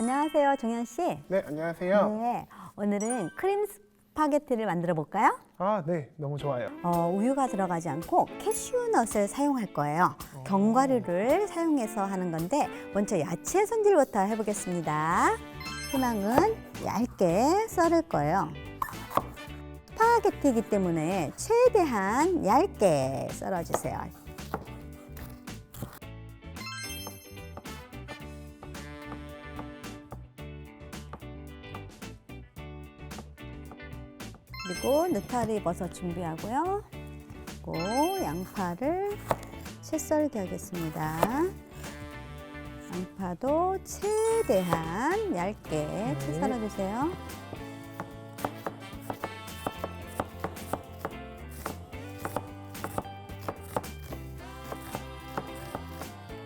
안녕하세요, 종현 씨. 네, 안녕하세요. 네, 오늘은 크림 스파게티를 만들어 볼까요? 아, 네, 너무 좋아요. 어, 우유가 들어가지 않고 캐슈넛을 사용할 거예요. 견과류를 사용해서 하는 건데 먼저 야채 손질부터 해보겠습니다. 희망은 얇게 썰을 거예요. 스파게티이기 때문에 최대한 얇게 썰어주세요. 그리고 느타리 버섯 준비하고요. 그리고 양파를 채 썰기 하겠습니다. 양파도 최대한 얇게 채 네. 썰어주세요.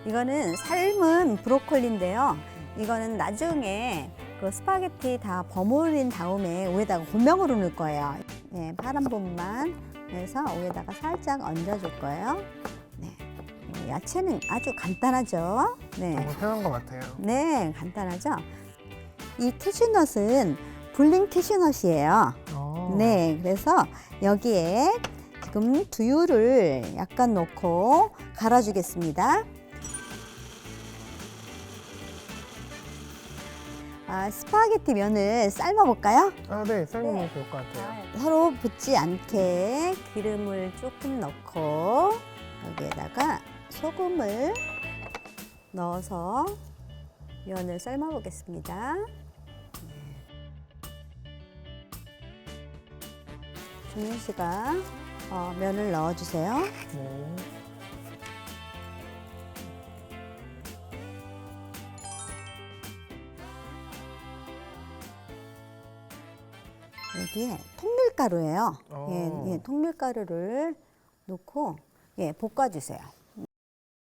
이거는 삶은 브로콜리인데요. 이거는 나중에 그 스파게티 다 버무린 다음에 위에다가 고명으로 넣을 거예요. 네, 파란 부분만 해서 위에다가 살짝 얹어줄 거예요. 네, 어, 야채는 아주 간단하죠. 네, 너무 편한 것 같아요. 네, 간단하죠. 이 캐슈넛은 불린 캐슈넛이에요. 어, 네, 그래서 여기에 지금 두유를 약간 넣고 갈아주겠습니다. 아, 스파게티 면을 삶아볼까요? 아, 네, 삶으면 네. 좋을 것 같아요. 서로 붙지 않게 기름을 조금 넣고 여기에다가 소금을 넣어서 면을 삶아보겠습니다. 준현 씨가 어, 면을 넣어주세요. 네. 여기에 통밀가루예요. 어. 예, 예, 통밀가루를 넣고 예, 볶아주세요.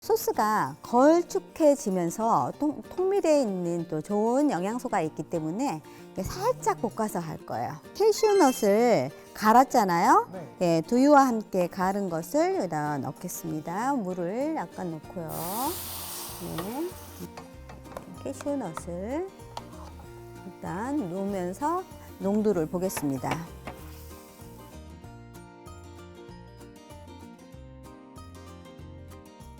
소스가 걸쭉해지면서 통, 통밀에 있는 또 좋은 영양소가 있기 때문에 이렇게 살짝 볶아서 할 거예요. 캐슈넛을 갈았잖아요. 네. 예, 두유와 함께 갈은 것을 여기다 넣겠습니다. 물을 약간 넣고요. 네. 캐슈넛을 일단 놓으면서 농도를 보겠습니다.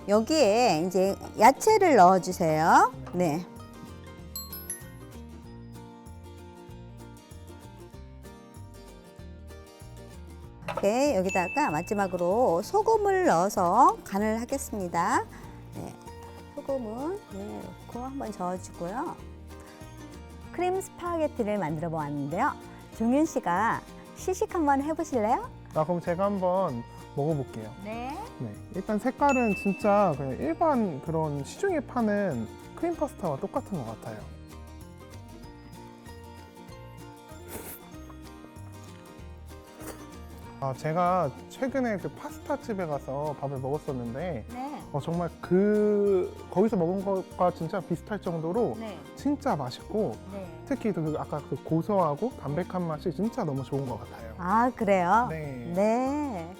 여기에 이제 야채를 넣어주세요. 네. 이렇게 여기다가 마지막으로 소금을 넣어서 간을 하겠습니다. 네. 소금은 네, 넣고 한번 저어주고요. 크림 스파게티를 만들어 보았는데요. 종윤 씨가 시식 한번 해보실래요? 아, 그럼 제가 한번 먹어볼게요. 네. 네. 일단 색깔은 진짜 그냥 일반 그런 시중에 파는 크림 파스타와 똑같은 것 같아요. 아, 제가 최근에 그 파스타 집에 가서 밥을 먹었었는데 네. 어, 정말 그 거기서 먹은 것과 진짜 비슷할 정도로 네. 진짜 맛있고 네. 특히 그 아까 그 고소하고 담백한 맛이 진짜 너무 좋은 것 같아요. 아, 그래요? 네. 네.